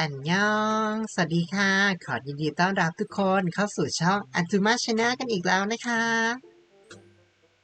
อันยอง สวัสดีค่ะ ขอยินดีต้อนรับทุกคนเข้าสู่ช่องอัจ u มาชน l กันอีกแล้วนะคะ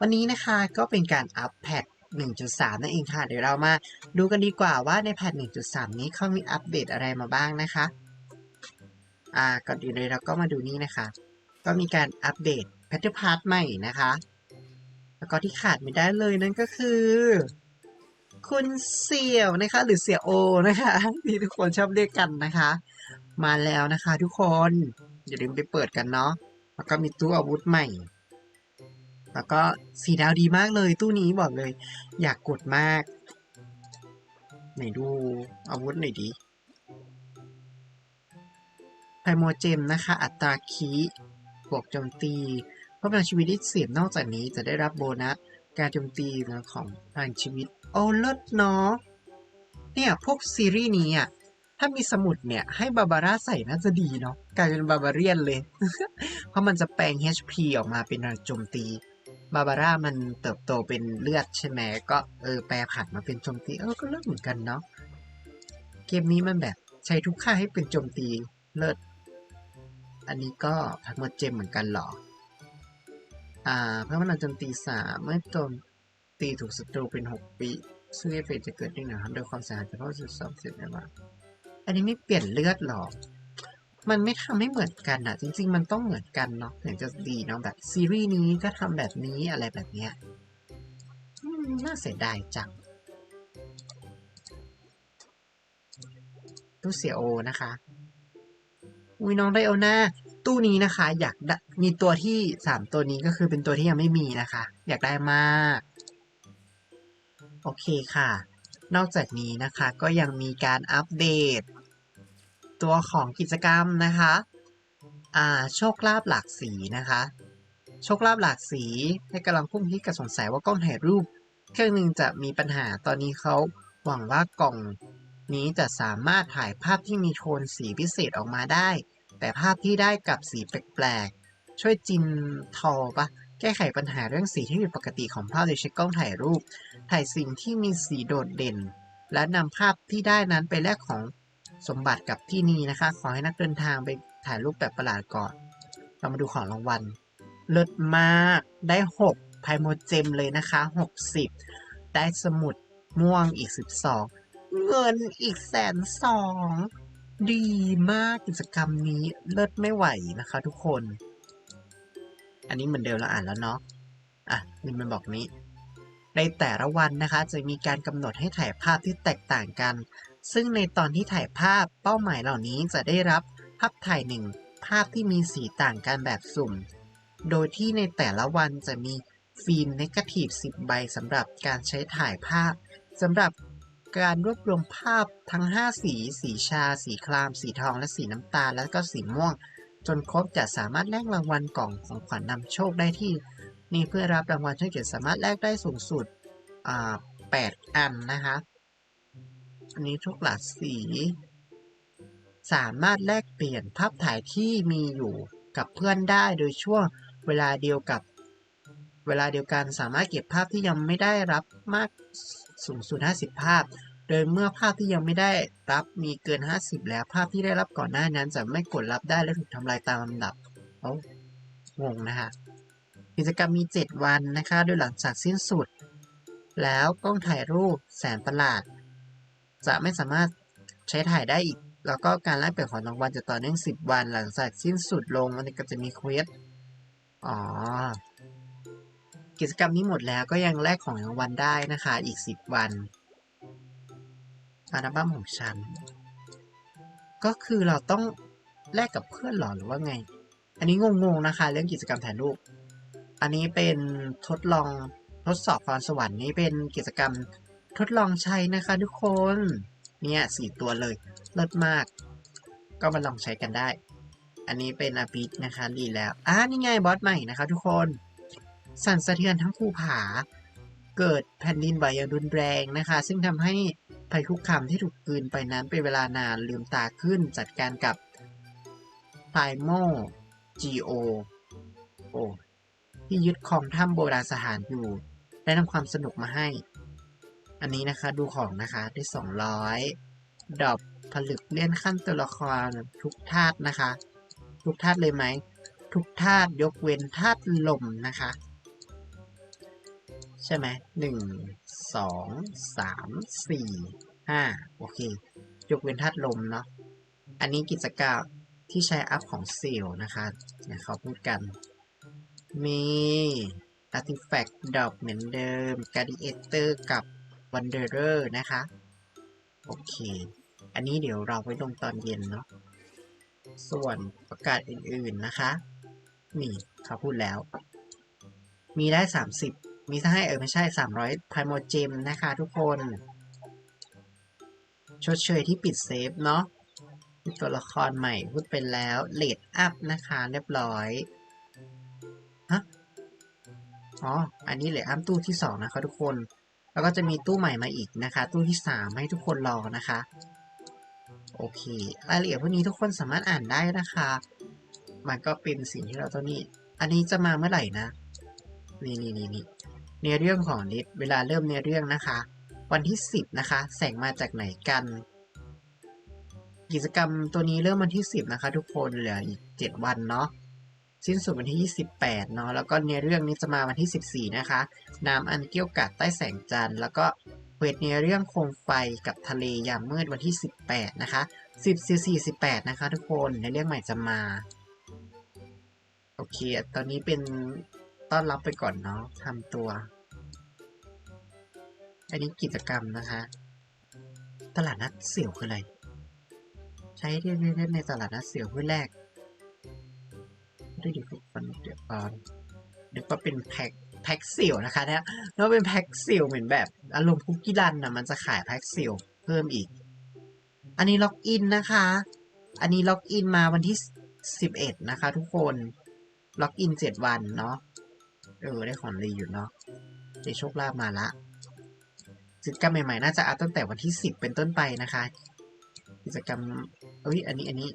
วันนี้นะคะก็เป็นการอัปแพท1.3 นั่นเองค่ะ เดี๋ยวเรามาดูกันดีกว่าว่าในแพท1.3 นี้เขามีอัปเดตอะไรมาบ้างนะคะ อ่า ก่อนอื่นเลยเราก็มาดูนี่นะคะ ก็มีการอัปเดตแพทเทิร์นพาร์ทใหม่นะคะ แล้วก็ที่ขาดไม่ได้เลยนั่นก็คือ คุณเสี่ยวนะคะ หรือเสี่ยโอนะคะที่ทุกคนชอบเรียกกันนะคะ มาแล้วนะคะ ทุกคนอย่าลืมไปเปิดกันเนาะแล้วก็มีตู้อาวุธใหม่ แล้วก็สีดาวดีมากเลยตู้นี้บอกเลย อยากกดมากไหนดูอาวุธหน่อยดิไพโมเจมนะคะ อัตราคีบวกโจมตีเพื่อพลังชีวิตที่เสียบนอกจากนี้จะได้รับโบนัสการโจมตีของพลังชีวิต โอ้เลิศเนาะเนี่ยพวกซีรีส์นี้อะถ้ามีสมุดเนี่ย ให้บาบาร่าใส่น่าจะดีเนาะกลายเป็นบาบาเรียนเลย เพราะมันจะแปลง HP ออกมาเป็นพลังโจมตีบาบาร่ามันเติบโตเป็นเลือดใช่ไหมก็เออแปลผันมาเป็นโจมตีเออก็เลิศเหมือนกันเนาะเกมนี้มันแบบใช้ทุกค่าให้เป็นโจมตีเลิศอันนี้ก็พักมาเจมเหมือนกันหรอ อ่าเพิ่มพลังโจมตีสามเมื่อโจม ตีถูกศัตรูเป็นหกปี ซึ่งเอฟเฟกต์จะเกิดได้หนึ่งครับโดยความเสียหายจะเพิ่มสุดสองสร็จได้ว่าอันนี้ไม่เปลี่ยนเลือดหรอมันไม่ทำให้เหมือนกันอะจริง ๆ มันต้องเหมือนกันเนาะถึงจะดีเนาะแบบซีรีส์นี้ก็ทำแบบนี้อะไรแบบเนี้ยน่าเสียดายจังตู้เสียโอนะคะ อุ้ยน้องไดโอนาตู้นี้นะคะ อยากมีตัวที่สามตัวนี้ก็คือเป็นตัวที่ยังไม่มีนะคะ อยากได้มาก โอเคค่ะ นอกจากนี้นะคะก็ยังมีการอัปเดต ตัวของกิจกรรมนะคะอ่าโชคลาภหลากสีนะคะ โชคลาภหลากสีให้กำลังพุ่งที่กระสงสัยว่ากล้องถ่ายรูป เครื่องหนึ่งจะมีปัญหาตอนนี้เขาหวังว่ากล่องนี้จะสามารถถ่ายภาพที่มีโทนสีพิเศษออกมาได้ แต่ภาพที่ได้กับสีแปลกๆช่วยจินทอปะ แก้ไขปัญหาเรื่องสีที่ผิดปกติของภาพโดยใช้กล้องถ่ายรูป ถ่ายสิ่งที่มีสีโดดเด่น และนำภาพที่ได้นั้นไปแลกของสมบัติกับที่นี่นะคะ ขอให้นักเดินทางไปถ่ายรูปแบบประหลาดก่อน เรามาดูของรางวัล เลิศมาก ได้ 6 ไพโมเจมเลยนะคะ 60 ได้สมุดม่วงอีก 12 เงินอีกแสนสอง ดีมากกิจกรรมนี้เลิศไม่ไหวนะคะทุกคน อันนี้เหมือนเดิมเราอ่านแล้วเนาะอะนี่มันบอกนี้ ในแต่ละวันนะคะจะมีการกำหนดให้ถ่ายภาพที่แตกต่างกัน ซึ่งในตอนที่ถ่ายภาพเป้าหมายเหล่านี้จะได้รับภาพถ่ายหนึ่งภาพที่มีสีต่างกันแบบสุ่ม โดยที่ในแต่ละวันจะมีฟิล์มเนกาทีฟ10 ใบสำหรับการใช้ถ่ายภาพสำหรับการรวบรวมภาพทั้ง 5 สี สีชา สีคราม สีทอง และสีน้ำตาล แล้วก็สีม่วง จนครบจะสามารถแลกรางวัลกล่องของขวัญนำโชคได้ที่ นี่เพื่อรับรางวัลช่วยเกียรติสามารถแลกได้สูงสุดอ่าแปดอันนะคะอันนี้ทุกหลากสี สามารถแลกเปลี่ยนภาพถ่ายที่มีอยู่กับเพื่อนได้โดยช่วงเวลาเดียวกับ เวลาเดียวกันสามารถเก็บภาพที่ยังไม่ได้รับมากสูงสุด 50 ภาพ ดยเมื่อภาพที่ยังไม่ได้รับมีเกิน 50 แล้วภาพที่ได้รับก่อนหน้านั้นจะไม่กดรับได้และถูกทำลายตามลำดับโอ้งงนะคะกิจกรรมมี 7 วันนะคะ โดยหลังจากสิ้นสุด แล้วกล้องถ่ายรูปแสนประหลาด จะไม่สามารถใช้ถ่ายได้อีก แล้วก็การแลกเปลี่ยนของรางวัลจะต่อเนื่อง 10 วัน หลังจากสิ้นสุดลงมันก็จะมีเควสอ๋อ กิจกรรมนี้หมดแล้วก็ยังแลกของรางวัลได้นะคะอีก 10 วัน อัลบั้มของฉัน ก็คือเราต้องแลกกับเพื่อนหรอหรือว่าไง อันนี้งงๆนะคะ เรื่องกิจกรรมถ่ายรูป อันนี้เป็นทดลองทดสอบความสวรรค์นี้เป็นกิจกรรมทดลองใช้นะคะทุกคน เนี่ยสี่ตัวเลยเลิศมาก ก็มาลองใช้กันได้ อันนี้เป็นอาปิกนะคะดีแล้ว อ่านี่ไงบอสใหม่นะคะทุกคน สั่นสะเทือนทั้งภูผา เกิดแผ่นดินไหวอย่างรุนแรงนะคะ ซึ่งทำให้ภัยคุกคามที่ถูกกืนไปนั้นเป็นเวลานานลืมตาขึ้นจัดการกับไพโม GO โอ้ที่ยึดครองถ้ำโบราณสถานอยู่ ได้นำความสนุกมาให้ อันนี้นะคะดูของนะคะได้ 200 ดอปผลึกเลื่อนขั้นตัวละครทุกธาตุนะคะ ทุกธาตุเลยไหม ทุกธาตุยกเว้นธาตุลมนะคะ ใช่ไหมหนึ่งสองสามสี่ห้าโอเคยกเว้นธาตุลมเนาะอันนี้กิจกรรมที่ใช้อัพของเซลล์นะคะเนี่ยเขาพูดกัน มี Artifact ดอกเหมือนเดิม Gladiator กับ Wanderer นะคะ โอเค อันนี้เดี๋ยวเราไปลงตอนเย็นเนาะส่วนประกาศอื่นๆนะคะ นี่เขาพูดแล้ว มีได้ 30 มีถ้าให้เออไม่ใช่300 p r i m o g e m นะคะทุกคน ชดเชยที่ปิดเซฟเนาะตัวละครใหม่พูดไปแล้วเลดอัพนะคะเรียบร้อยฮะอ๋อ อันนี้เลืออัพตู้ที่สองนะคะทุกคน แล้วก็จะมีตู้ใหม่มาอีกนะคะ ตู้ที่สามให้ทุกคนรอนะคะโอเครายละเอียดพวกนี้ทุกคนสามารถอ่านได้นะคะ มันก็เป็นสิ่งที่เราต้องนี่ อันนี้จะมาเมื่อไหร่นะ นี่นี่นี่นี่ ในเรื่องของนิดเวลาเริ่มในเรื่องนะคะ วันที่สิบนะคะ แสงมาจากไหนกัน กิจกรรมตัวนี้เริ่มวันที่สิบนะคะ ทุกคนเหลืออีกเจ็ดวันเนาะสิ้นสุดวันที่ 28 เนาะแล้วก็ในเรื่องนี้จะมาวันที่ 14 นะคะ น้ำอันเกี่ยวกัดใต้แสงจันทร์แล้วก็เวทในเรื่องโคมไฟกับทะเลยามมืดวันที่ 18 นะคะ 10 14 18 นะคะ ทุกคนในเรื่องใหม่จะมา โอเค ตอนนี้เป็น ต้อนรับไปก่อนเนาะทำตัว อันนี้กิจกรรมนะคะ ตลาดนัดเสี่ยวคืออะไร ใช้เล่นๆในตลาดนัดเสี่ยวเพื่อแลกได้ดีฝึกฟันเดี๋ยวก่อนนึกว่าเป็นแพ็คแพ็คซิลนะคะเนี่ยแล้วเป็นแพ็คซิลเหมือนแบบอารมณ์คุกกี้รันนะมันจะขายแพ็คซิลเพิ่มอีก อันนี้ล็อกอินนะคะ อันนี้ล็อกอินมาวันที่สิบเอ็ดนะคะ ทุกคน ล็อกอินเจ็ดวันเนาะ เออได้ของรีอยู่เนาะได้โชคลาภมาละกิจกรรมใหม่ๆ น่าจะอัพตั้งแต่วันที่สิบเป็นต้นไปนะคะ กิจกรรม เอ้ย อันนี้ อันนี้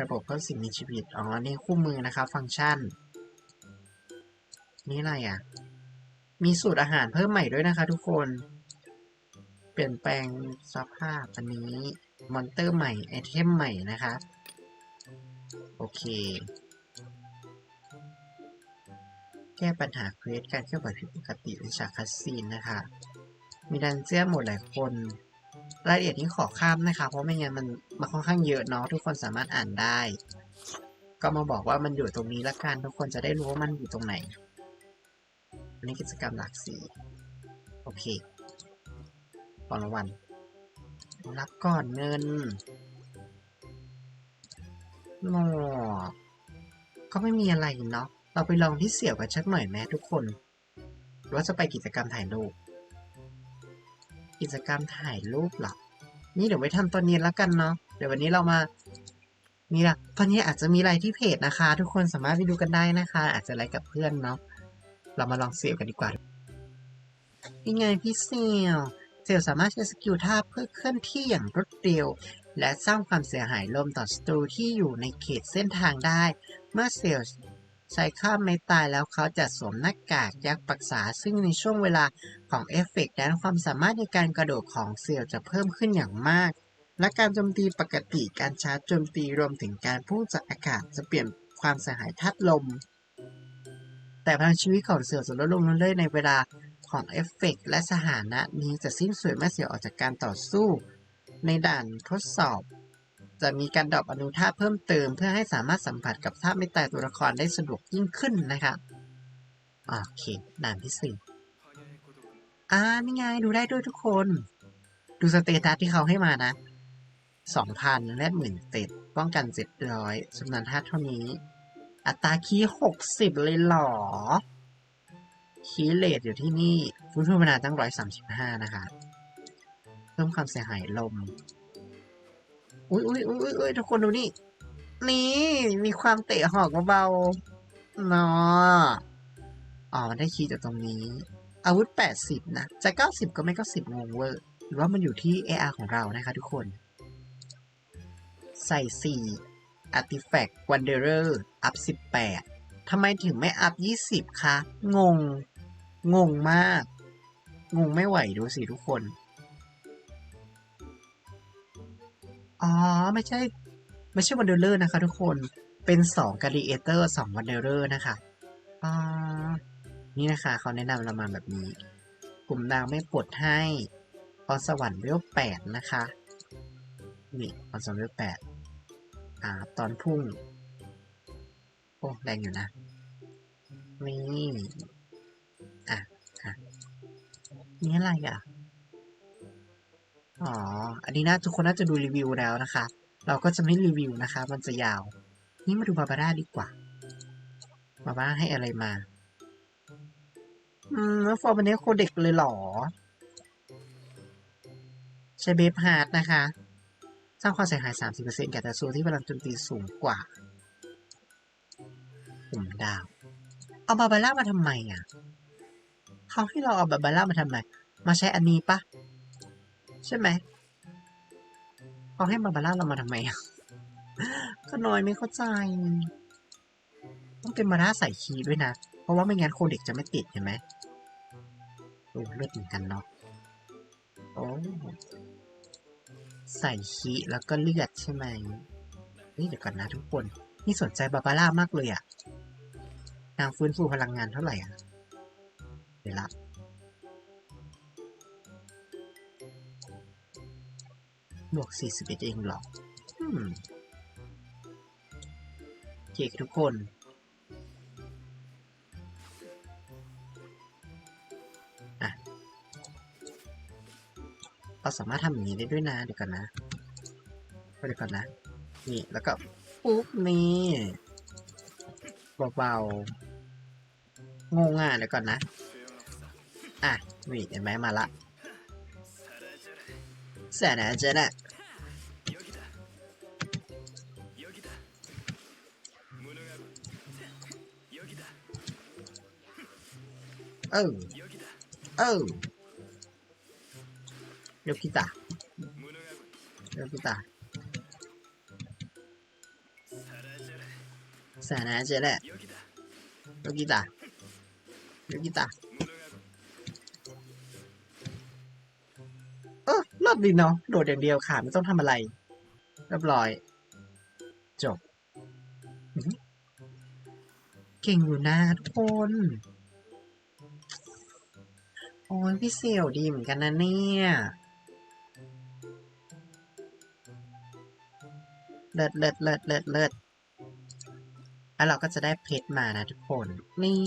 ระบบเพิ่มสิ่งมีชีวิต อ๋อ นี่คู่มือนะคะ ฟังก์ชัน นี่อะไรอะ มีสูตรอาหารเพิ่มใหม่ด้วยนะคะทุกคน เปลี่ยนแปลงสภาพ อันนี้ มอนเตอร์ใหม่ ไอเทมใหม่นะคะ โอเค แก้ปัญหาเควสการเคลื่อนไหวผิดปกติในฉากคัสซีนนะคะ มีดันเจียนหมดหลายคนรายละเอียดนี้ขอข้ามนะคะ เพราะไม่งั้นมันมันค่อนข้างเยอะเนาะทุกคนสามารถอ่านได้ ก็มาบอกว่ามันอยู่ตรงนี้ละกันทุกคนจะได้รู้ว่ามันอยู่ตรงไหนอันนี้กิจกรรมหลักสี่โอเคของรางวัลรับก่อนเงินโอ้ก็ไม่มีอะไรเนาะ เราไปลองที่เสี่ยวกันชักหน่อยแม้ทุกคนหรือว่าจะไปกิจกรรมถ่ายรูป กิจกรรมถ่ายรูปหรอ นี่เดี๋ยวไว้ทำตอนเย็นแล้วกันเนาะ เดี๋ยววันนี้เรามา นี่ละตอนนี้อาจจะมีไลน์ที่เพจนะคะ ทุกคนสามารถไปดูกันได้นะคะ อาจจะไลน์กับเพื่อนเนาะ เรามาลองเซลกันดีกว่ายังไงพี่เซลเซลสามารถใช้สกิลท่าเพื่อเคลื่อนที่อย่างรวดเร็วและสร้างความเสียหายลมต่อศัตรูที่อยู่ในเขตเส้นทางได้ เมื่อเซล ใช้ข้ามไม่ตายแล้วเขาจะสวมหน้ากากยักษ์ปักษา ซึ่งในช่วงเวลาของเอฟเฟกต์นั้นความสามารถในการกระโดดของเซลล์จะเพิ่มขึ้นอย่างมาก และการโจมตีปกติการชาร์จโจมตีรวมถึงการพุ่งจากอากาศจะเปลี่ยนความเสียหายธาตุลม แต่พลังชีวิตของเซลล์จะลดลงเรื่อยๆในเวลาของเอฟเฟกและสถานะนี้จะสิ้นสุดเมื่อเซลล์ออกจากการต่อสู้ ในด่านทดสอบ จะมีการดรอปอนุธาเพิ่มเติม เพื่อให้สามารถสัมผัสกับธาตุไม่ตายตัวละครได้สะดวกยิ่งขึ้นนะคะโอเคด่านที่สี่อ่านี่ไงดูได้ด้วยทุกคน ดูสเตตัสที่เขาให้มานะสองพันแลดหมื่นเต็ดป้องกันเจ็ดร้อยสำนันธาตุเท่านี้ อัตราคีหกสิบเลยหรอ คีเลทอยู่ที่นี่ฟุ้งทุนนาตั้งร้อยสามสิบห้านะคะ เพิ่มความเสียหายลม อุ้ยอุ้ยอุ้ยอุ้ยทุกคนดูนี่ นี่มีความเตะหอกเบาๆเนาะอ๋อมันได้คีย์จากตรงนี้ อาวุธ 80 นะ จะ 90 ก็ไม่ 90งงเวอร์หรือว่ามันอยู่ที่ AR ของเรานะคะทุกคน ใส่ 4 Artifact Wanderer อัพ 18ทำไมถึงไม่อัพ 20 คะ งง งงมาก งงไม่ไหวดูสิทุกคน อ๋อ ไม่ใช่ ไม่ใช่วันเดอร์เลอร์นะคะทุกคน เป็นสองการิเอเตอร์สองวันเดอร์เลอร์นะคะอ๋อนี่นะคะเขาแนะนำเรามาแบบนี้ กลุ่มดาวไม่ปลดให้พรสวรรค์เวลแปดนะคะนี่พรสวรรค์เวลแปดอ่า ตอนพุ่ง โอ้แรงอยู่นะนี่อะอะนี่อะไรอะ อ๋อ อันนี้น่าทุกคนน่าจะดูรีวิวแล้วนะคะ เราก็จะไม่รีวิวนะคะ มันจะยาว นี่มาดูบาบาร่าดีกว่า บาบาร่าให้อะไรมา อืมแล้วฟอร์มอันนี้โคเด็กเลยเหรอ ใช้เบฟฮาร์ดนะคะ สร้างความเสียหาย 30%แก่แต่โซที่พลังโจมตีสูงกว่าปุ่มดาว เอาบาบาร่ามาทำไมอะ เขาให้เราเอาบาบาร่ามาทำไม มาใช้อันนี้ปะ ใช่ไหมเขาให้บาบาร่าเรามาทำไมอะก็น้อยไม่เข้าใจ ต้องเป็นบาร่าใส่คีด้วยนะ เพราะว่าไม่งั้นโคเด็กจะไม่ติดเห็นไหมโอ้เลือดเหมือนกันเนาะโอ้ใส่คีแล้วก็เลือดใช่ไหมนี่เดี๋ยวก่อนนะทุกคน นี่สนใจบาบาร่ามากเลยอะนางฟื้นฟูพลังงานเท่าไหร่อะเดี๋ยวละ บวก 41 เองหรออืมโอเคทุกคน อะ เราสามารถทำอย่างนี้ได้ด้วยนะ เดี๋ยวก่อนนะเดี๋ยวก่อนนะ นี่ แล้วก็ ปุ๊บ นี่เบาๆงงอะเดี๋ยวก่อนนะ อะนี่เห็นไหมมาละแสนนะเจนะ เออเออโยกิตะโยกิตะแสนนะเจนะโยกิตะโยกิตะเออรอบดีเนาะโดดอย่างเดียวค่ะไม่ต้องทำอะไรเรียบร้อย จบ เก่งอยู่นะทุกคน โอ้ยพี่เสี่ยวดีเหมือนกันนะเนี่ยเลิศเลิศเลิศเลิศเลิศแล้วเราก็จะได้เพชรมานะทุกคนนี่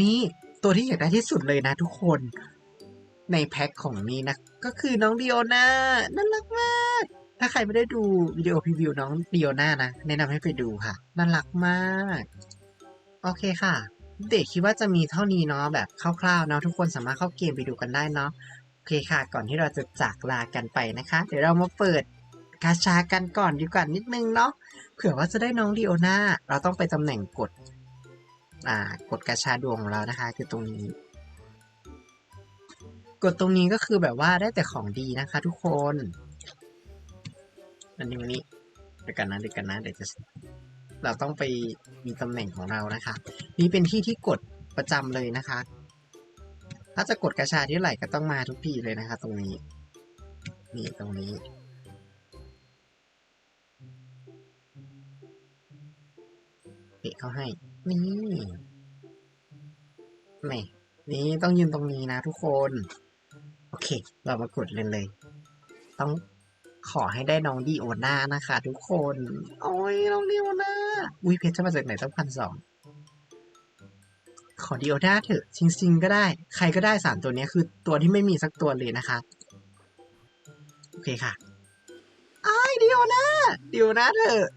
นี่ตัวที่อยากได้ที่สุดเลยนะทุกคน ในแพ็คของนี้นะ ก็คือน้องดิโอนาน่ารักมาก ถ้าใครไม่ได้ดูวิดีโอพรีวิวน้องดิโอนานะ แนะนำให้ไปดูค่ะ น่ารักมาก โอเคค่ะ เด็กคิดว่าจะมีเท่านี้เนาะแบบคร่าวๆเนาะทุกคนสามารถเข้าเกมไปดูกันได้เนาะโอเคค่ะ ก่อนที่เราจะจากลากันไปนะคะ เดี๋ยวเรามาเปิดกาชากันก่อนดีกว่านิดนึงเนาะเผื่อว่าจะได้น้องดิโอนาเราต้องไปตำแหน่งกดอ่ากดกาชาดวงของเรานะคะ คือตรงนี้ กดตรงนี้ก็คือแบบว่าได้แต่ของดีนะคะ ทุกคนอันนี้วันนี้เดี๋ยวกันนะเดี๋ยวกันนะเดี๋ยวจะ เราต้องไปมีตำแหน่งของเรานะคะ นี่เป็นที่ที่กดประจำเลยนะคะ ถ้าจะกดกระชาที่ไหลก็ต้องมาทุกทีเลยนะคะ ตรงนี้ นี่ตรงนี้ เปะเขาให้ นี่แหม่นี่ต้องยืนตรงนี้นะทุกคน โอเค เรามากดเลยเลย ต้อง ขอให้ได้น้องดีโอน่านะคะ ทุกคน โอ้ยน้องดีโอน่าอุ้ยเพชรจะมาจากไหนตั้งพันสองขอดีโอน่าเถอะจริงๆก็ได้ ใครก็ได้สามตัวเนี้ยคือตัวที่ไม่มีสักตัวเลยนะคะ โอเคค่ะไอ้ายดีโอน่าดีโอน่าเถอะ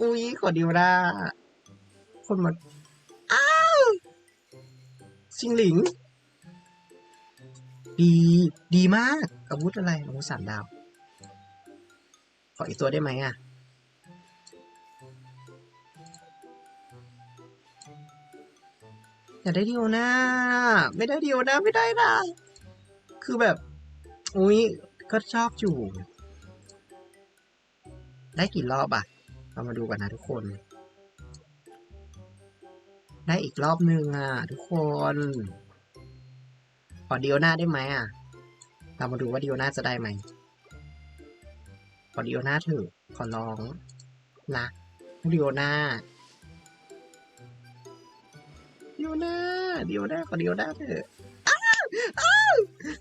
อุ้ยขอดีโอน่าคนหมดอ้าวชิงหลิงดี ดีมาก อาวุธอะไรอาวุธสามดาวข ออีกตัวได้ไหมอะ อยากได้ดิโอนาไม่ได้ดิโอนาไม่ได้นะ คือแบบ อุ้ยก็ชอบอยู่ ได้กี่รอบอะ เรามาดูกันนะทุกคน ได้อีกรอบนึงอะ ทุกคน ขอดิโอนาได้ไหมอะ เรามาดูว่าดิโอนาจะได้ไหม ขอดิโอนาเถอะขอร้องนะดิโอนาดิโอนาดิโอนาขอดิโอนาเถอะอ้าวอ้าว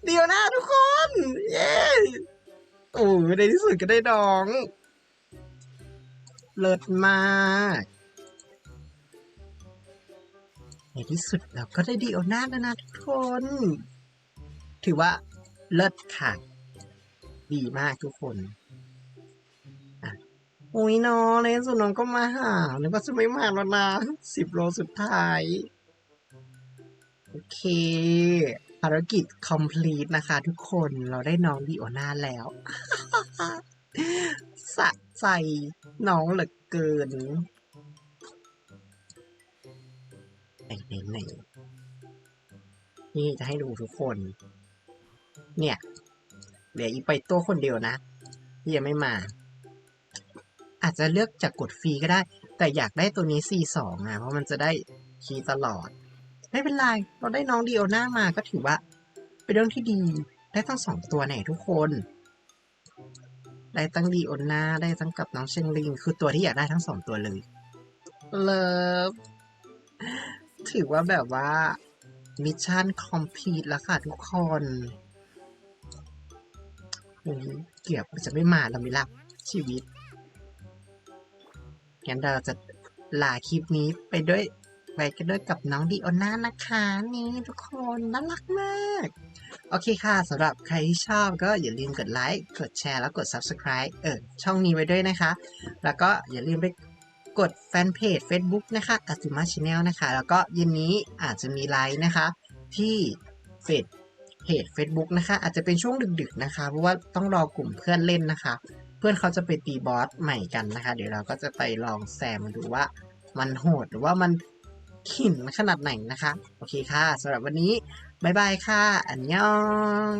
ดิโอนาทุกคน เย้โอ้ยในที่สุดก็ได้น้องเลิศมากในที่สุดเราก็ได้ดิโอนาแล้วนะทุกคน ถือว่าเลิศค่ะ ดีมากทุกคน โอ้ยน้องในที่สุดน้องก็มาหานึกว่าจะไม่มาแล้วนะสิบโลสุดท้าย โอเค ภารกิจ complete นะคะทุกคนเราได้น้องดิโอนาแล้ว สะใจน้องเหลือเกินไหนไหนไหนนี่จะให้ดูทุกคน เนี่ยเหลืออีไปตัวคนเดียวนะที่ยังไม่มา อาจจะเลือกจากกดฟรีก็ได้ แต่อยากได้ตัวนี้ C2 อะเพราะมันจะได้คีย์ตลอด ไม่เป็นไร เราได้น้องดีโอน่ามาก็ถือว่า เป็นเรื่องที่ดี ได้ทั้งสองตัวไหนทุกคน ได้ตั้งดีโอน่าได้ทั้งกับน้องเชงลิง คือตัวที่อยากได้ทั้งสองตัวเลย เลิฟ ถือว่าแบบว่ามิชชั่นคอมพลีทแล้วค่ะทุกคนโอ้ยเกือบจะไม่มาแล้วมิล่ะชีวิต งั้นเราจะลาคลิปนี้ไปด้วยไปกันด้วยกับน้องดีโอน่านะคะนี่ทุกคนน่ารักมาก โอเคค่ะสำหรับใครที่ชอบก็อย่าลืมกดไลค์กดแชร์แล้วกด Subscribe เออช่องนี้ไว้ด้วยนะคะ แล้วก็อย่าลืมไปกดแฟนเพจ Facebook นะคะอัติมาชแนลนะคะ แล้วก็เย็นนี้อาจจะมีไลฟ์นะคะ ที่เฟซเพจ Facebook นะคะ อาจจะเป็นช่วงดึกๆนะคะ เพราะว่าต้องรอกลุ่มเพื่อนเล่นนะคะ เพื่อนเขาจะไปตีบอสใหม่กันนะคะ เดี๋ยวเราก็จะไปลองแซมดูว่า มันโหดหรือว่ามันขินขนาดไหนนะคะ โอเคค่ะสำหรับวันนี้ บ๊ายบายค่ะ อันยอง